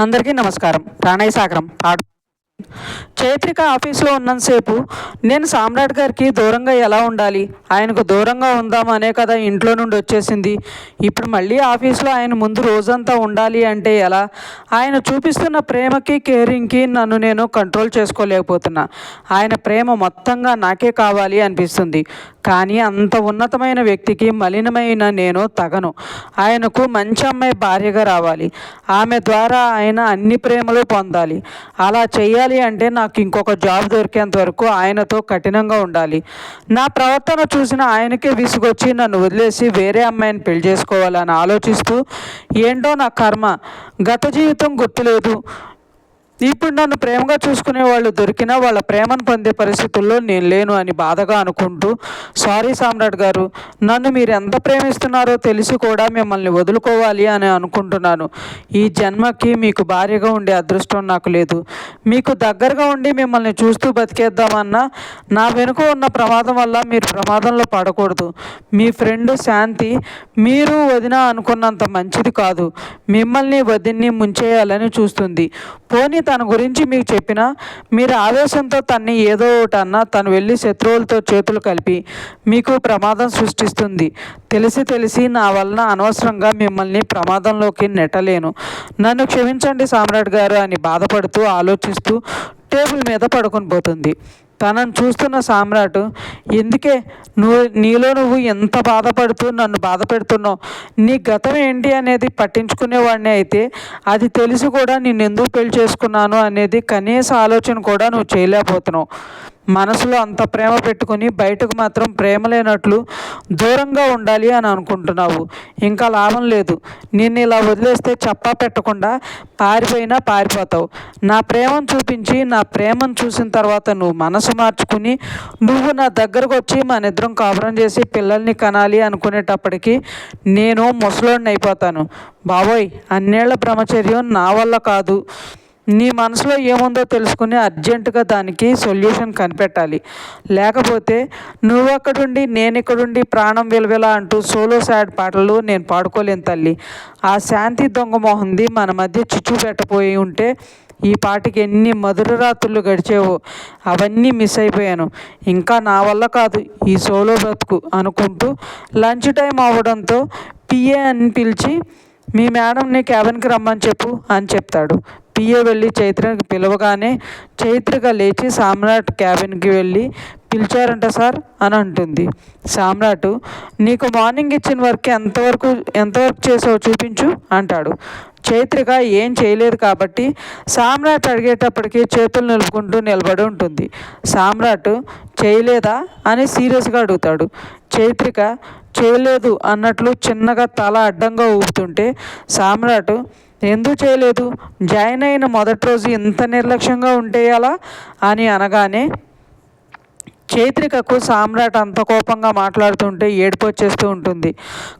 అందరికీ నమస్కారం. ప్రాణయ సాగరం. పాడు చైత్రిక ఆఫీస్లో ఉన్నంతసేపు నేను సామ్రాట్ గారికి దూరంగా ఎలా ఉండాలి? ఆయనకు దూరంగా ఉందామనే కదా ఇంట్లో నుండి వచ్చేసింది. ఇప్పుడు మళ్ళీ ఆఫీస్లో ఆయన ముందు రోజంతా ఉండాలి అంటే ఎలా? ఆయన చూపిస్తున్న ప్రేమకి కేరింగ్కి నన్ను నేను కంట్రోల్ చేసుకోలేకపోతున్నా. ఆయన ప్రేమ మొత్తంగా నాకే కావాలి అనిపిస్తుంది. కానీ అంత ఉన్నతమైన వ్యక్తికి మలినమైన నేను తగను. ఆయనకు మంచి అమ్మాయి భార్యగా రావాలి. ఆమె ద్వారా ఆయన అన్ని ప్రేమలు పొందాలి. అలా చేయాలి అంటే నాకు ఇంకొక జాబ్ దొరికేంత వరకు ఆయనతో కఠినంగా ఉండాలి. నా ప్రవర్తన చూసిన ఆయనకే విసుగొచ్చి నన్ను వదిలేసి వేరే అమ్మాయిని పెళ్ళి చేసుకోవాలని ఆలోచిస్తూ ఏంటో నా కర్మ. గత జీవితం గుర్తులేదు. ఇప్పుడు నన్ను ప్రేమగా చూసుకునే వాళ్ళు దొరికినా వాళ్ళ ప్రేమను పొందే పరిస్థితుల్లో నేను లేను అని బాధగా అనుకుంటూ సారీ సామ్రాట్ గారు నన్ను మీరు ఎంత ప్రేమిస్తున్నారో తెలిసి కూడా మిమ్మల్ని వదులుకోవాలి అని అనుకుంటున్నాను. ఈ జన్మకి మీకు భార్యగా ఉండే అదృష్టం నాకు లేదు. మీకు దగ్గరగా ఉండి మిమ్మల్ని చూస్తూ బతికేద్దామన్నా నా వెనుక ఉన్న ప్రమాదం వల్ల మీరు ప్రమాదంలో పడకూడదు. మీ ఫ్రెండ్ శాంతి మీరు వదిన అనుకున్నంత మంచిది కాదు. మిమ్మల్ని వదిన్ని ముంచేయాలని చూస్తుంది. పోనీ తన గురించి మీకు చెప్పినా మీరు ఆవేశంతో తన్ని ఏదో ఒకటి అన్నా తను వెళ్ళి శత్రువులతో చేతులు కలిపి మీకు ప్రమాదం సృష్టిస్తుంది. తెలిసి తెలిసి నా వలన అనవసరంగా మిమ్మల్ని ప్రమాదంలోకి నెట్టలేను. నన్ను క్షమించండి సామ్రాట్ గారు అని బాధపడుతూ ఆలోచిస్తూ టేబుల్ మీద పడుకొని పోతుంది. తనను చూస్తున్న సామ్రాట్ ఎందుకే? నువ్వు నీలో నువ్వు ఎంత బాధపడుతూ నన్ను బాధ పెడుతున్నావు నీ గతం ఏంటి అనేది పట్టించుకునేవాడిని అయితే అది తెలిసి కూడా నేను ఎందుకు పెళ్ళి చేసుకున్నాను అనేది కనీస ఆలోచన కూడా నువ్వు చేయలేకపోతున్నావు. మనసులో అంత ప్రేమ పెట్టుకుని బయటకు మాత్రం ప్రేమ లేనట్లు దూరంగా ఉండాలి అని అనుకుంటున్నావు. ఇంకా లాభం లేదు. నిన్ను ఇలా వదిలేస్తే చప్పా పెట్టకుండా పారిపోయినా పారిపోతావు. నా ప్రేమను చూపించి నా ప్రేమను చూసిన తర్వాత నువ్వు మనసు మార్చుకుని నువ్వు నా దగ్గరకు వచ్చి మన ఇద్దరం కాపురం చేసి పిల్లల్ని కనాలి అనుకునేటప్పటికి నేను ముసలోడిని అయిపోతాను బాబోయ్ అన్నేళ్ళ బ్రహ్మచర్యం నా వల్ల కాదు. నీ మనసులో ఏముందో తెలుసుకుని అర్జెంటుగా దానికి సొల్యూషన్ కనిపెట్టాలి. లేకపోతే నువ్వు అక్కడుండి నేను ఇక్కడుండి ప్రాణం విలువెల అంటూ సోలో సాడ్ పాటలు నేను పాడుకోలేను తల్లి. ఆ శాంతి దొంగ మొహంది మన మధ్య చిచ్చు పెట్టబోయి ఉంటే ఈ పాటికి ఎన్ని మధుర రాత్రులు గడిచేవో అవన్నీ మిస్ అయిపోయాను. ఇంకా నా వల్ల కాదు ఈ సోలో బ్రతుకు అనుకుంటూ లంచ్ టైం అవ్వడంతో పిఏ అని పిలిచి మీ మేడంని క్యాబిన్కి రమ్మని చెప్పు అని చెప్తాడు. పిఏ వెళ్ళి చైత్రకి పిలవగానే చైత్రిక లేచి సామ్రాట్ క్యాబిన్కి వెళ్ళి పిలిచారంట సార్ అని అంటుంది. సామ్రాట్ నీకు మార్నింగ్ ఇచ్చిన వర్క్ ఎంతవరకు ఎంతవరకు చేసావు చూపించు అంటాడు. చైత్రిక ఏం చేయలేదు కాబట్టి సామ్రాట్ అడిగేటప్పటికి చేతులు నిలుపుకుంటూ నిలబడి ఉంటుంది. సామ్రాట్ చేయలేదా అని సీరియస్గా అడుగుతాడు. చైత్రిక చేయలేదు అన్నట్లు చిన్నగా తల అడ్డంగా ఊపుతుంటే సామ్రాట్ ఎందుకు చేయలేదు? జాయిన్ అయిన మొదటి రోజు ఇంత నిర్లక్ష్యంగా ఉంటే ఎలా? అని అనగానే చైత్రికకు సామ్రాట్ అంత కోపంగా మాట్లాడుతుంటే ఏడుపు వచ్చేస్తూ ఉంటుంది.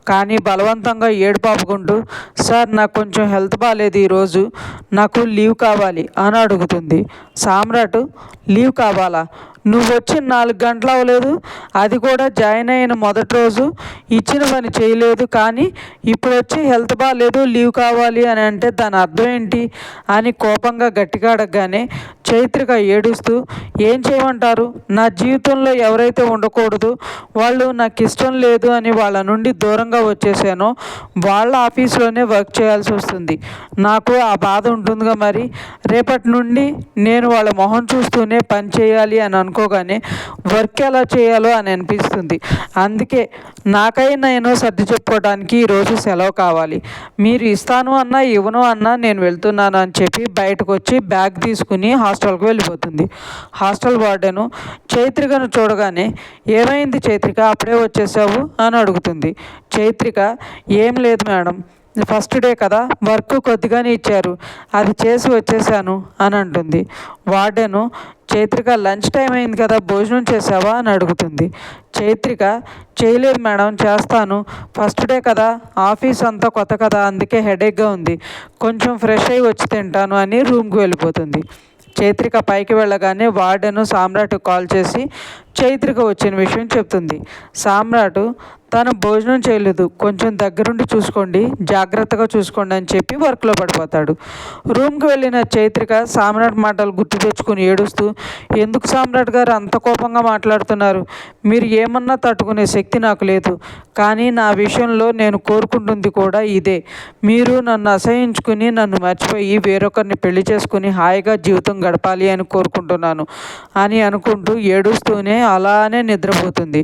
కానీ బలవంతంగా ఏడుపు ఆపుకుంటూ సార్ నాకు కొంచెం హెల్త్ బాగాలేదు ఈరోజు. నాకు లీవ్ కావాలి అని అడుగుతుంది. సామ్రాట్ లీవ్ కావాలా? నువ్వు వచ్చి నాలుగు గంటలు అవ్వలేదు. అది కూడా జాయిన్ అయిన మొదటి రోజు. ఇచ్చిన పని చేయలేదు కానీ ఇప్పుడు వచ్చి హెల్త్ బాగాలేదు లీవ్ కావాలి అని అంటే దాని అర్థం ఏంటి అని కోపంగా గట్టిగా అడగగానే చైత్రిక ఏడుస్తూ ఏం చేయమంటారు? నా జీవితంలో ఎవరైతే ఉండకూడదు వాళ్ళు నాకు ఇష్టం లేదు అని వాళ్ళ నుండి దూరంగా వచ్చేసానో వాళ్ళ ఆఫీస్లోనే వర్క్ చేయాల్సి వస్తుంది. నాకు ఆ బాధ ఉంటుందిగా మరి. రేపటి నుండి నేను వాళ్ళ మొహం చూస్తూనే పని చేయాలి అని అనుకోగానే వర్క్ ఎలా చేయాలో అని అనిపిస్తుంది. అందుకే నాకై నేను సర్ది చెప్పుకోవడానికి ఈరోజు సెలవు కావాలి. మీరు ఇస్తాను అన్నా ఇవ్వను అన్నా నేను వెళ్తున్నాను అని చెప్పి బయటకు వచ్చి బ్యాగ్ తీసుకుని హాస్టల్కి వెళ్ళిపోతుంది. హాస్టల్ వార్డెను చైత్రికను చూడగానే ఏమైంది చైత్రిక? అప్పుడే వచ్చేసావు? అని అడుగుతుంది. చైత్రిక ఏం లేదు మేడం. ఫస్ట్ డే కదా వర్క్ కొద్దిగానే ఇచ్చారు. అది చేసి వచ్చేసాను అని అంటుంది. వార్డెను చైత్రిక లంచ్ టైం అయింది కదా భోజనం చేసావా అని అడుగుతుంది. చైత్రిక చేయలేదు మేడం చేస్తాను. ఫస్ట్ డే కదా ఆఫీస్ అంతా కొత్త కదా అందుకే హెడేక్గా ఉంది. కొంచెం ఫ్రెష్ అయ్యి వచ్చి తింటాను అని రూమ్కి వెళ్ళిపోతుంది. చైత్రిక పైకి వెళ్ళగానే వార్డెను సామ్రాట్ కాల్ చేసి చైత్రిక వచ్చిన విషయం చెప్తుంది. సామ్రాట్ తను భోజనం చేయలేదు. కొంచెం దగ్గరుండి చూసుకోండి. జాగ్రత్తగా చూసుకోండి అని చెప్పి వర్క్లో పడిపోతాడు. రూమ్కి వెళ్ళిన చైత్రిక సామ్రాట్ మాటలు గుర్తు తెచ్చుకుని ఏడుస్తూ ఎందుకు సామ్రాట్ గారు అంత కోపంగా మాట్లాడుతున్నారు? మీరు ఏమన్నా తట్టుకునే శక్తి నాకు లేదు. కానీ నా విషయంలో నేను కోరుకుంటుంది కూడా ఇదే. మీరు నన్ను అసహించుకుని నన్ను మర్చిపోయి వేరొకరిని పెళ్ళి చేసుకుని హాయిగా జీవితం గడపాలి అని కోరుకుంటున్నాను అని అనుకుంటూ ఏడుస్తూనే అలానే నిద్రపోతుంది.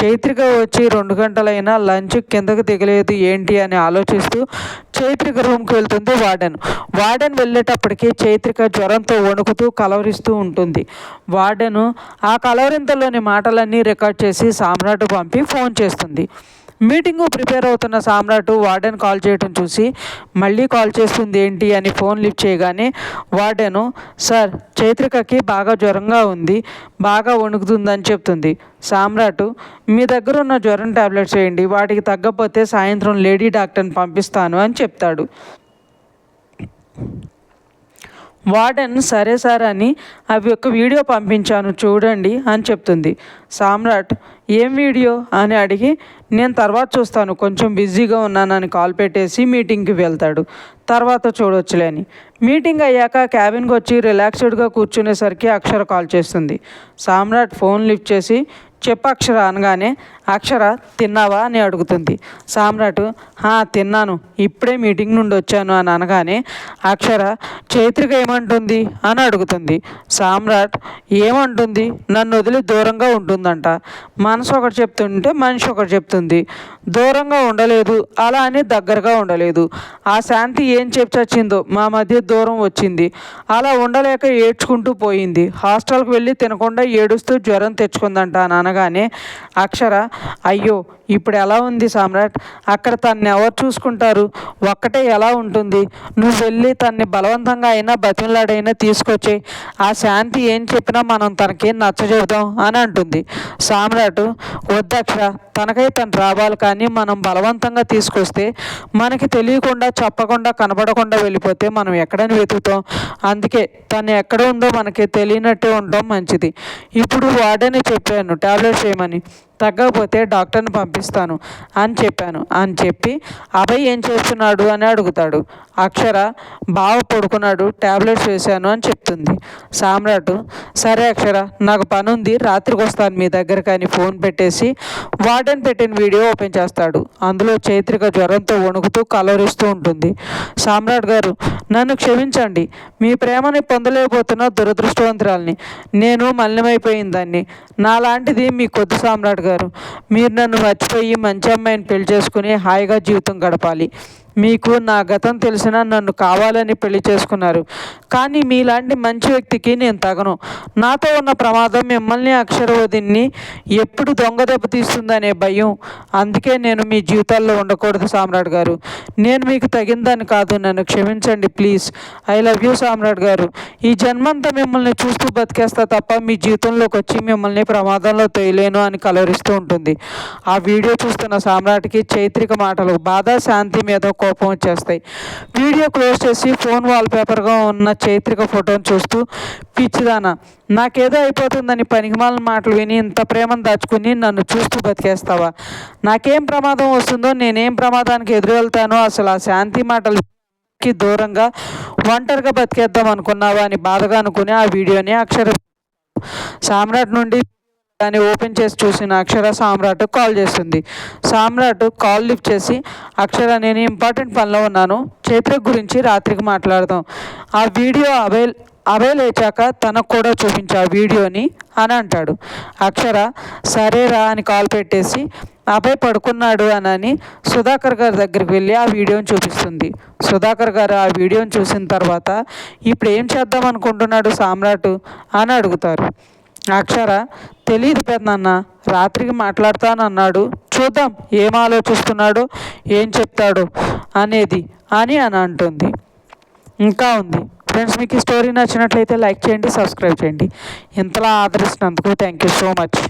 చైత్రిక వచ్చి రెండు గంటలైనా లంచ్ కిందకు దిగలేదు ఏంటి అని ఆలోచిస్తూ చైత్రిక రూమ్కి వెళ్తుంది వార్డెన్. వార్డెన్ వెళ్ళేటప్పటికి చైత్రిక జ్వరంతో వణుకుతూ కలవరిస్తూ ఉంటుంది. వార్డెను ఆ కలవరింతలోని మాటలన్నీ రికార్డ్ చేసి సామ్రాట్ పంపి ఫోన్ చేస్తుంది. మీటింగ్ ప్రిపేర్ అవుతున్న సామ్రాట్ వార్డెన్ కాల్ చేయటం చూసి మళ్ళీ కాల్ చేస్తుంది ఏంటి అని ఫోన్ లిఫ్ట్ చేయగానే వార్డెను సార్ చైత్రికకి బాగా జ్వరంగా ఉంది బాగా వణుకుతుందని చెప్తుంది. సామ్రాట్ మీ దగ్గర ఉన్న జ్వరం ట్యాబ్లెట్స్ వేయండి వాటికి తగ్గపోతే సాయంత్రం లేడీ డాక్టర్ని పంపిస్తాను అని చెప్తాడు. వార్డెన్ సరే సార్ అని అవి ఒక వీడియో పంపించాను చూడండి అని చెప్తుంది. సామ్రాట్ ఏం వీడియో? అని అడిగి నేను తర్వాత చూస్తాను కొంచెం బిజీగా ఉన్నానని కాల్ పెట్టేసి మీటింగ్కి వెళ్తాడు. తర్వాత చూడొచ్చులేని మీటింగ్ అయ్యాక క్యాబిన్కి వచ్చి రిలాక్స్డ్గా కూర్చునేసరికి అక్షర కాల్ చేస్తుంది. సామ్రాట్ ఫోన్ లిఫ్ట్ చేసి చెప్పు అక్షర అనగానే అక్షర తిన్నావా? అని అడుగుతుంది. సామ్రాట్ తిన్నాను. ఇప్పుడే మీటింగ్ నుండి వచ్చాను అని అనగానే అక్షర చైత్రిక ఏమంటుంది? అని అడుగుతుంది. సామ్రాట్ ఏమంటుంది? నన్ను వదిలి దూరంగా ఉంటుందంట. మనసు ఒకటి చెప్తుంటే మనిషి ఒకటి చెప్తుంది. దూరంగా ఉండలేదు. అలా అని దగ్గరగా ఉండలేదు. ఆ శాంతి ఏం చెప్పచ్చిందో మా మధ్య దూరం వచ్చింది. అలా ఉండలేక ఏడ్చుకుంటూ పోయింది. హాస్టల్కి వెళ్ళి తినకుండా ఏడుస్తూ జ్వరం తెచ్చుకుందంట అని అనగానే అక్షర అయ్యో ఇప్పుడు ఎలా ఉంది సామ్రాట్? అక్కడ తన్ని ఎవరు చూసుకుంటారు? ఒక్కటే ఎలా ఉంటుంది? నువ్వు వెళ్ళి తన్ని బలవంతంగా అయినా బతిమలాడైనా తీసుకొచ్చి ఆ శాంతి ఏం చెప్పినా మనం తనకి నచ్చజెబుదాం అని అంటుంది. సామ్రాట్ వద్దక్ష తనకై తను రావాలి కానీ మనం బలవంతంగా తీసుకొస్తే మనకి తెలియకుండా చెప్పకుండా కనబడకుండా వెళ్ళిపోతే మనం ఎక్కడని వెతుకుతాం. అందుకే తను ఎక్కడ ఉందో మనకి తెలియనట్టే ఉండడం మంచిది. ఇప్పుడు వాడని చెప్పాను టాబ్లెట్స్ వేయమని తగ్గకపోతే డాక్టర్ని పంపిస్తాను అని చెప్పాను. అని చెప్పి అభయ్ ఏం చేస్తున్నాడు అని అడుగుతాడు. అక్షర బావ పడుకున్నాడు ట్యాబ్లెట్స్ వేశాను అని చెప్తుంది. సామ్రాట్ సరే అక్షర నాకు పని ఉంది రాత్రికి వస్తాను మీ దగ్గర కానీ ఫోన్ పెట్టేసి వార్డెన్ పెట్టిన వీడియో ఓపెన్ చేస్తాడు. అందులో చైత్రిక జ్వరంతో వణుకుతూ కలవరిస్తూ ఉంటుంది. సామ్రాట్ గారు నన్ను క్షమించండి మీ ప్రేమని పొందలేకపోతున్న దురదృష్టవంతురాల్ని. నేను మలినమైపోయిందాన్ని నాలాంటిది మీ కొద్ది సామ్రాట్ గారు మీరు నన్ను మర్చిపోయి మంచి అమ్మాయిని పెళ్ళి చేసుకుని హాయిగా జీవితం గడపాలి. మీకు నా గతం తెలిసిన నన్ను కావాలని పెళ్ళి చేసుకున్నారు. కానీ మీలాంటి మంచి వ్యక్తికి నేను తగను. నాతో ఉన్న ప్రమాదం మిమ్మల్ని అక్షరవదిని ఎప్పుడు దొంగ దెబ్బ తీస్తుందనే భయం. అందుకే నేను మీ జీవితాల్లో ఉండకూడదు సామ్రాట్ గారు. నేను మీకు తగిందని కాదు నన్ను క్షమించండి please. I love you Samrat గారు. ఈ జన్మంతా మిమ్మల్ని చూస్తూ బతికేస్తా తప్ప మీ జీవితంలోకి వచ్చి మిమ్మల్ని ప్రమాదంలో తొయలేను అని కలవరిస్తూ ఉంటుంది. ఆ వీడియో చూస్తున్న సామ్రాట్కి చైత్రిక మాటలు బాధ శాంతి మీద కోపం వచ్చేస్తాయి. వీడియో క్లోజ్ చేసి ఫోన్ వాల్పేపర్గా ఉన్న చైత్రిక ఫోటోని చూస్తూ పిచ్చిదానా నాకేదో అయిపోతుందని పనికిమాలిన మాటలు విని ఇంత ప్రేమను దాచుకుని నన్ను చూస్తూ బతికేస్తావా? నాకేం ప్రమాదం వస్తుందో నేనేం ప్రమాదానికి ఎదురు వెళ్తానో అసలు ఆ శాంతి మాటలు కి దూరంగా ఒంటరిగా బతికేద్దాం అనుకున్నావా అని బాధగా అనుకుని ఆ వీడియోని అక్షర సామ్రాట్ నుండి దాన్ని ఓపెన్ చేసి చూసిన అక్షర సామ్రాట్ కాల్ చేస్తుంది. సామ్రాట్ కాల్ లిఫ్ట్ చేసి అక్షర నేను ఇంపార్టెంట్ పనిలో ఉన్నాను చైత్ర గురించి రాత్రికి మాట్లాడదాం. ఆ వీడియో అవైల్ అవే లేచాక తనకు కూడా చూపించు ఆ వీడియోని అని అంటాడు. అక్షర సరేరా అని కాల్ పెట్టేసి అభయ్ పడుకున్నాడు అని సుధాకర్ గారి దగ్గరికి వెళ్ళి ఆ వీడియోని చూపిస్తుంది. సుధాకర్ గారు ఆ వీడియోని చూసిన తర్వాత ఇప్పుడు ఏం చేద్దాం అనుకుంటున్నాడు సామ్రాట్ అని అడుగుతారు. అక్షర తెలియదు పెద్దన్న రాత్రికి మాట్లాడతానన్నాడు. చూద్దాం ఏం ఆలోచిస్తున్నాడో ఏం చెప్తాడో అనేది అని అని అంటుంది. ఇంకా ఉంది. ఫ్రెండ్స్ మీకు ఈ స్టోరీ నచ్చినట్లయితే లైక్ చేయండి సబ్స్క్రైబ్ చేయండి. ఇంతలా ఆదరిస్తున్నందుకు థ్యాంక్ యూ సో మచ్.